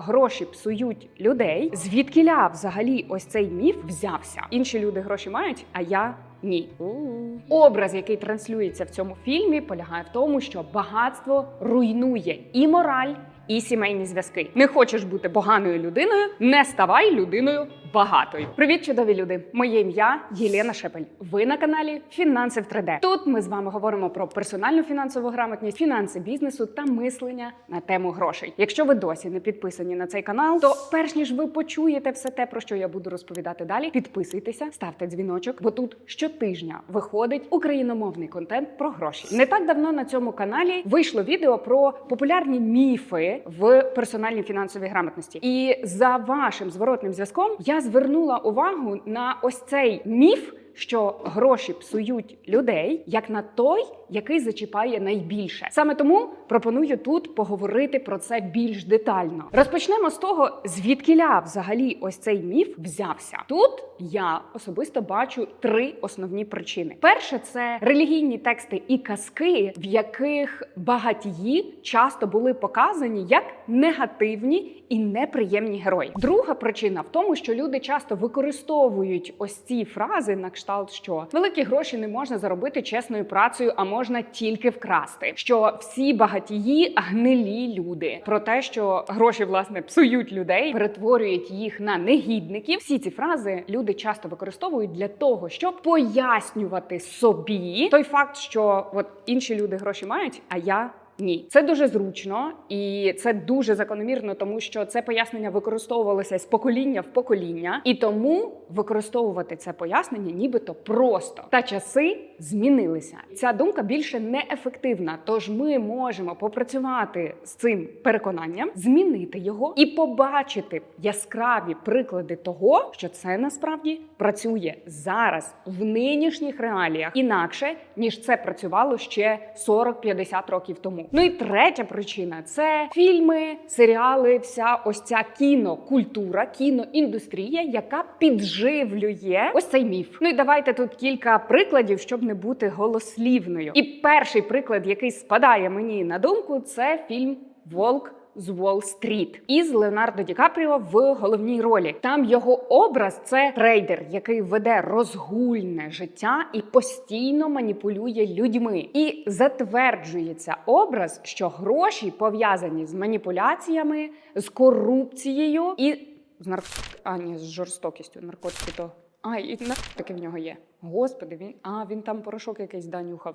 гроші псують людей, звідкиля взагалі ось цей міф взявся. Інші люди гроші мають, а я. Ні, образ, який транслюється в цьому фільмі, полягає в тому, що багатство руйнує і мораль, і сімейні зв'язки. Не хочеш бути поганою людиною, не ставай людиною багатою. Привіт, чудові люди! Моє ім'я Єлена Шепель. Ви на каналі Фінанси в 3D. Тут ми з вами говоримо про персональну фінансову грамотність, фінанси бізнесу та мислення на тему грошей. Якщо ви досі не підписані на цей канал, то перш ніж ви почуєте все те, про що я буду розповідати далі, підписуйтеся, ставте дзвіночок, бо тут щотижня виходить україномовний контент про гроші. Не так давно на цьому каналі вийшло відео про популярні міфи в персональній фінансовій грамотності. І за вашим зворотним зв'язком я звернула увагу на ось цей міф. Що гроші псують людей як на той, який зачіпає найбільше. Саме тому пропоную тут поговорити про це більш детально. Розпочнемо з того, звідкиля взагалі ось цей міф взявся. Тут я особисто бачу три основні причини: перше це релігійні тексти і казки, в яких багатії часто були показані як негативні і неприємні герої. Друга причина в тому, що люди часто використовують ось ці фрази на кшталт, що великі гроші не можна заробити чесною працею, а можна тільки вкрасти. Що всі багатії гнилі люди. Про те, що гроші власне псують людей, перетворюють їх на негідників. Всі ці фрази люди часто використовують для того, щоб пояснювати собі той факт, що от інші люди гроші мають, а я. Ні, це дуже зручно і це дуже закономірно, тому що це пояснення використовувалося з покоління в покоління, і тому використовувати це пояснення нібито просто. Та часи змінилися. Ця думка більше не ефективна. Тож ми можемо попрацювати з цим переконанням, змінити його і побачити яскраві приклади того, що це насправді працює зараз в нинішніх реаліях інакше ніж це працювало ще 40-50 років тому. Ну і третя причина це фільми, серіали, вся ось ця кінокультура, кіноіндустрія, яка підживлює ось цей міф. Ну і давайте тут кілька прикладів, щоб не бути голослівною. І перший приклад, який спадає мені на думку, це фільм Волк. З Уолл-стріт із Леонардо Ді Капріо в головній ролі. Там його образ це трейдер, який веде розгульне життя і постійно маніпулює людьми. І затверджується образ, що гроші пов'язані з маніпуляціями, з корупцією і з нарк... а, ні, з жорстокістю. Наркотики то. А, і наркотики в нього є. Господи, він а він там порошок якийсь данюхав.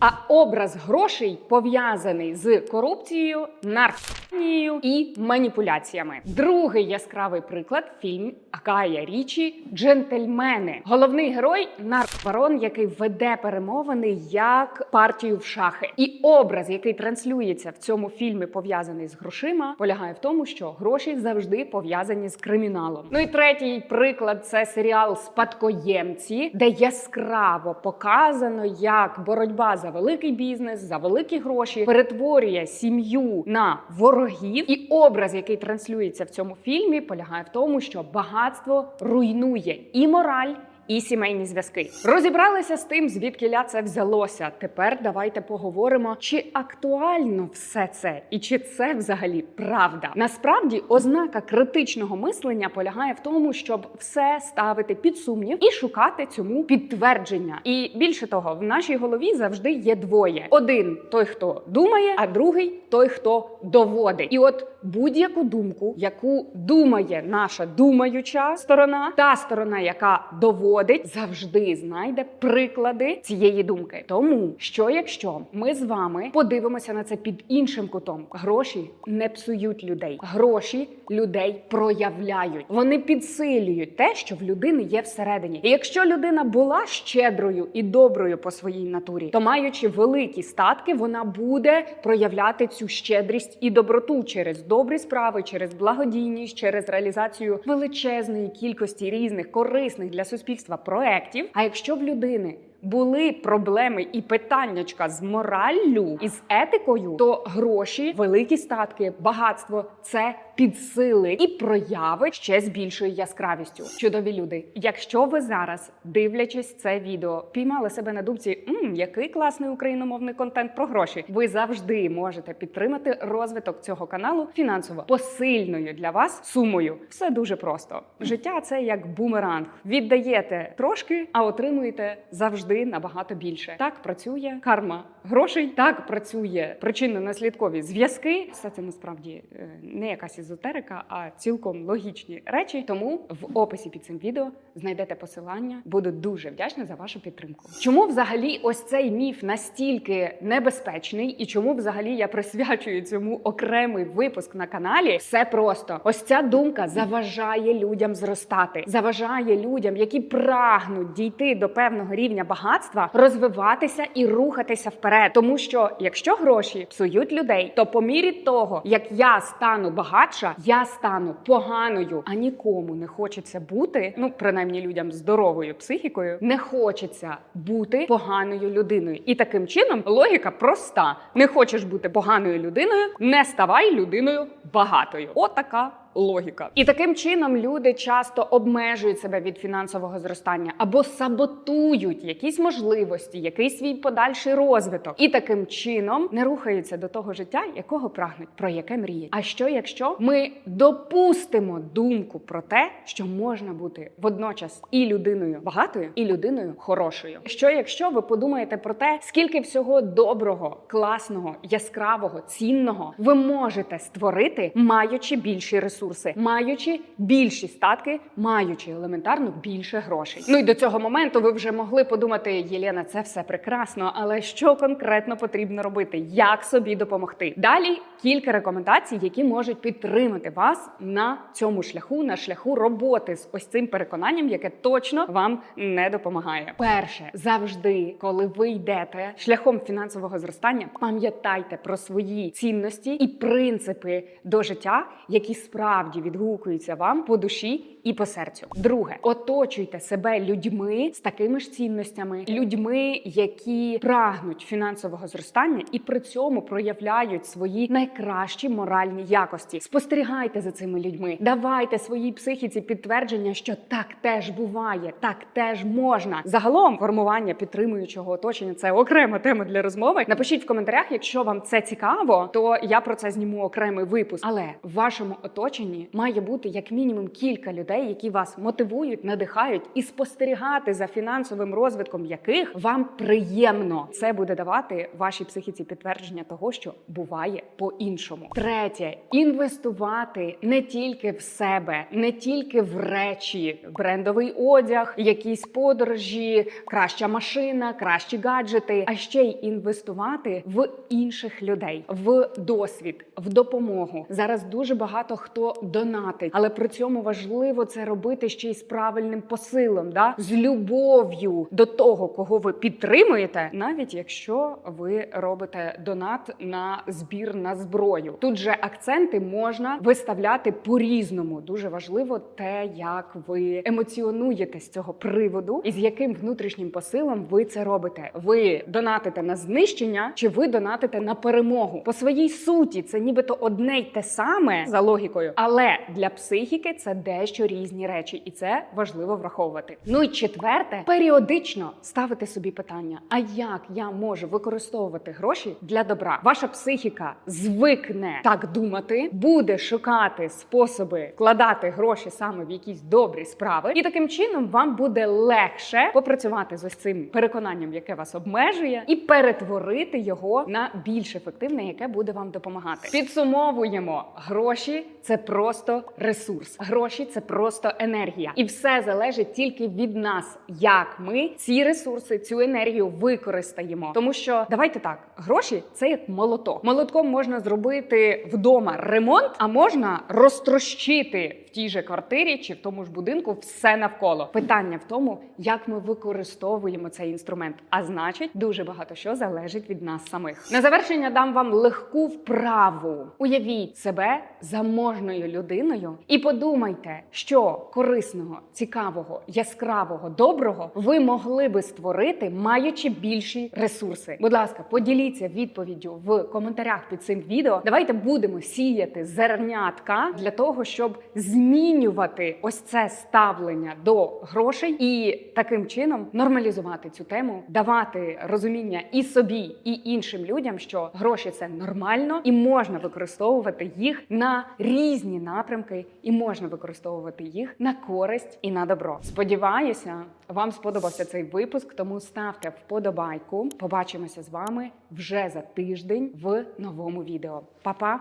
А образ грошей пов'язаний з корупцією, наркотією і маніпуляціями. Другий яскравий приклад фільм Акая Річі Джентльмени. Головний герой наркобарон, який веде перемовини як партію в шахи. І образ, який транслюється в цьому фільмі, пов'язаний з грошима, полягає в тому, що гроші завжди пов'язані з криміналом. Ну і третій приклад це серіал Спадкоємці де яскраво показано, як боротьба за великий бізнес, за великі гроші перетворює сім'ю на ворогів. І образ, який транслюється в цьому фільмі, полягає в тому, що багатство руйнує і мораль. І сімейні зв'язки розібралися з тим, звідки це взялося. Тепер давайте поговоримо, чи актуально все це, і чи це взагалі правда. Насправді, ознака критичного мислення полягає в тому, щоб все ставити під сумнів і шукати цьому підтвердження. І більше того, в нашій голові завжди є двоє: один той, хто думає, а другий той, хто доводить. І от будь-яку думку, яку думає наша думаюча сторона, та сторона, яка доводить завжди знайде приклади цієї думки. Тому що, якщо ми з вами подивимося на це під іншим кутом, гроші не псують людей, гроші людей проявляють. Вони підсилюють те, що в людини є всередині. І якщо людина була щедрою і доброю по своїй натурі, то маючи великі статки, вона буде проявляти цю щедрість і доброту через добрі справи, через благодійність, через реалізацію величезної кількості різних корисних для суспільства проєктів. А якщо в людини були проблеми і питаннячка з мораллю і з етикою, то гроші, великі статки, багатство це підсили і прояви ще з більшою яскравістю. Чудові люди. Якщо ви зараз, дивлячись це відео, піймали себе на думці, «Мм, який класний україномовний контент про гроші, ви завжди можете підтримати розвиток цього каналу фінансово посильною для вас сумою. Все дуже просто. Життя це як бумеранг. Віддаєте трошки, а отримуєте завжди набагато більше. Так працює карма грошей, так працює причинно-наслідкові зв'язки. Все це насправді е, не якась езотерика, а цілком логічні речі. Тому в описі під цим відео знайдете посилання. Буду дуже вдячна за вашу підтримку. Чому взагалі ось цей міф настільки небезпечний, і чому взагалі я присвячую цьому окремий випуск на каналі? Все просто ось ця думка заважає людям зростати, заважає людям, які прагнуть дійти до певного рівня багатства, розвиватися і рухатися вперед. Тому що якщо гроші псують людей, то по мірі того, як я стану багатша, я стану поганою, а нікому не хочеться бути. Ну принаймні людям здоровою психікою не хочеться бути поганою людиною. І таким чином логіка проста: не хочеш бути поганою людиною, не ставай людиною багатою. Отака. Логіка, і таким чином люди часто обмежують себе від фінансового зростання або саботують якісь можливості, якийсь свій подальший розвиток, і таким чином не рухаються до того життя, якого прагнуть, про яке мріють. А що якщо ми допустимо думку про те, що можна бути водночас і людиною багатою, і людиною хорошою? Що якщо ви подумаєте про те, скільки всього доброго, класного, яскравого, цінного ви можете створити, маючи більші ресурси, маючи більші статки, маючи елементарно більше грошей? Ну і до цього моменту ви вже могли подумати, Єлена, це все прекрасно, але що конкретно потрібно робити? Як собі допомогти? Далі кілька рекомендацій, які можуть підтримати вас на цьому шляху, на шляху роботи з ось цим переконанням, яке точно вам не допомагає. Перше, завжди, коли ви йдете шляхом фінансового зростання, пам'ятайте про свої цінності і принципи до життя, які справді відгукуються вам по душі і по серцю. Друге, оточуйте себе людьми з такими ж цінностями, людьми, які прагнуть фінансового зростання і при цьому проявляють свої найкращі моральні якості. Спостерігайте за цими людьми, давайте своїй психіці підтвердження, що так теж буває, так теж можна. Загалом формування підтримуючого оточення це окрема тема для розмови. Напишіть в коментарях, якщо вам це цікаво, то я про це зніму окремий випуск. Але в вашому оточенні має бути як мінімум кілька людей, які вас мотивують, надихають і спостерігати за фінансовим розвитком яких вам приємно. Це буде давати вашій психіці підтвердження того, що буває по-іншому. Третє інвестувати не тільки в себе, не тільки в речі, брендовий одяг, якісь подорожі, краща машина, кращі гаджети, а ще й інвестувати в інших людей, в досвід, в допомогу. Зараз дуже багато хто донатить, але при цьому важливо це робити ще й з правильним посилом, да з любов'ю до того, кого ви підтримуєте, навіть якщо ви робите донат на збір на зброю. Тут же акценти можна виставляти по-різному. Дуже важливо те, як ви емоціонуєте з цього приводу, і з яким внутрішнім посилом ви це робите. Ви донатите на знищення, чи ви донатите на перемогу? По своїй суті, це нібито одне й те саме за логікою, але для психіки це дещо різні речі, і це важливо враховувати. Ну і четверте, періодично ставити собі питання: а як я можу використовувати гроші для добра? Ваша психіка звикне так думати, буде шукати способи вкладати гроші саме в якісь добрі справи, і таким чином вам буде легше попрацювати з ось цим переконанням, яке вас обмежує, і перетворити його на більш ефективне, яке буде вам допомагати. Підсумовуємо: гроші це просто ресурс, гроші це просто енергія, і все залежить тільки від нас, як ми ці ресурси, цю енергію використаємо. Тому що давайте так, гроші це як молоток. Молотком можна зробити вдома ремонт, а можна розтрощити тій же квартирі чи в тому ж будинку все навколо. Питання в тому, як ми використовуємо цей інструмент. А значить, дуже багато що залежить від нас самих. На завершення дам вам легку вправу. Уявіть себе заможною людиною і подумайте, що корисного, цікавого, яскравого, доброго ви могли би створити, маючи більші ресурси. Будь ласка, поділіться відповіддю в коментарях під цим відео. Давайте будемо сіяти зернятка для того, щоб змінювати ось це ставлення до грошей і таким чином нормалізувати цю тему, давати розуміння і собі, і іншим людям, що гроші це нормально, і можна використовувати їх на різні напрямки, і можна використовувати їх на користь і на добро. Сподіваюся, вам сподобався цей випуск, тому ставте вподобайку. Побачимося з вами вже за тиждень в новому відео. Па-па!